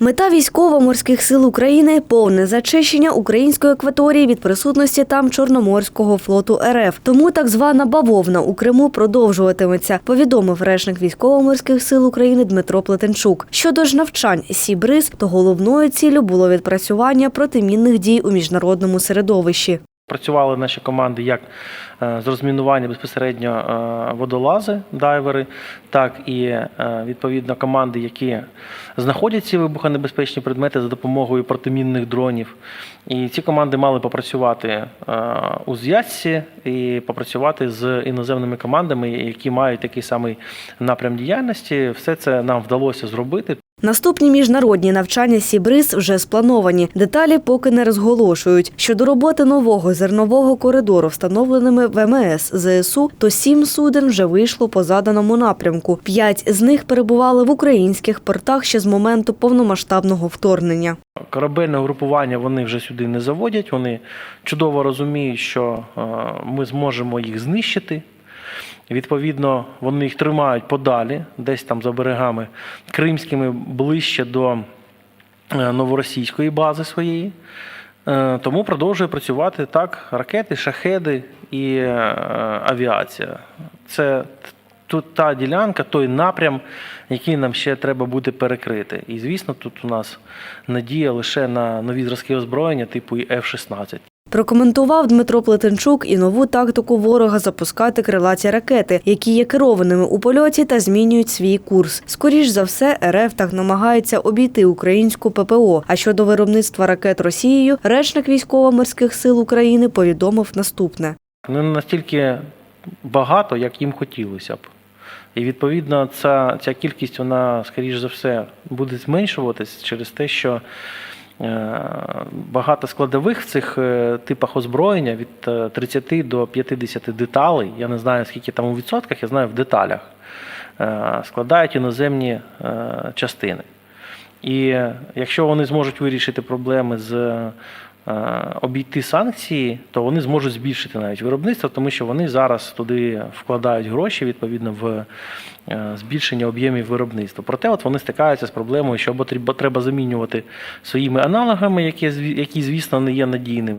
Мета військово-морських сил України повне зачищення української акваторії від присутності там Чорноморського флоту РФ. Тому так звана бавовна у Криму продовжуватиметься, повідомив речник військово-морських сил України Дмитро Плетенчук. Щодо ж навчань Сібриз, то головною ціллю було відпрацювання протимінних дій у міжнародному середовищі. Працювали наші команди як е, з розмінування безпосередньо е, водолази, дайвери, так і е, відповідно команди, які знаходять ці вибухонебезпечні предмети за допомогою протимінних дронів. І ці команди мали попрацювати у зв'язці і попрацювати з іноземними командами, які мають такий самий напрям діяльності. Все це нам вдалося зробити. Наступні міжнародні навчання Сібриз вже сплановані. Деталі поки не розголошують. Щодо роботи нового зернового коридору, встановленими ВМС ЗСУ, то сім суден вже вийшло по заданому напрямку. П'ять з них перебували в українських портах ще з моменту повномасштабного вторгнення. Корабельне групування вони вже сюди не заводять. Вони чудово розуміють, що е, ми зможемо їх знищити. Відповідно, вони їх тримають подалі, десь там за берегами кримськими, ближче до е, новоросійської бази своєї. Е, Тому продовжує працювати так: ракети, шахеди і е, авіація. Це тут та ділянка, той напрям, який нам ще треба буде перекрити. І звісно, тут у нас надія лише на нові зразки озброєння, типу і F-16. Прокоментував Дмитро Плетенчук і нову тактику ворога запускати крилаті ракети, які є керованими у польоті та змінюють свій курс. Скоріш за все, РФ так намагається обійти українську ППО. А щодо виробництва ракет Росією, речник військово-морських сил України повідомив наступне. не настільки багато, як їм хотілося б. І відповідно ця, ця кількість, вона, скоріш за все, буде зменшуватись через те, що багато складових в цих е, типах озброєння від е, 30 до 50 деталей, я не знаю скільки там у відсотках, я знаю в деталях, е, складають іноземні е, частини. І якщо вони зможуть вирішити проблеми з е, обійти санкції, то вони зможуть збільшити навіть виробництво, тому що вони зараз туди вкладають гроші відповідно в е, збільшення об'ємів виробництва. Проте, от вони стикаються з проблемою, що або треба- замінювати своїми аналогами, які звісно не є надійними.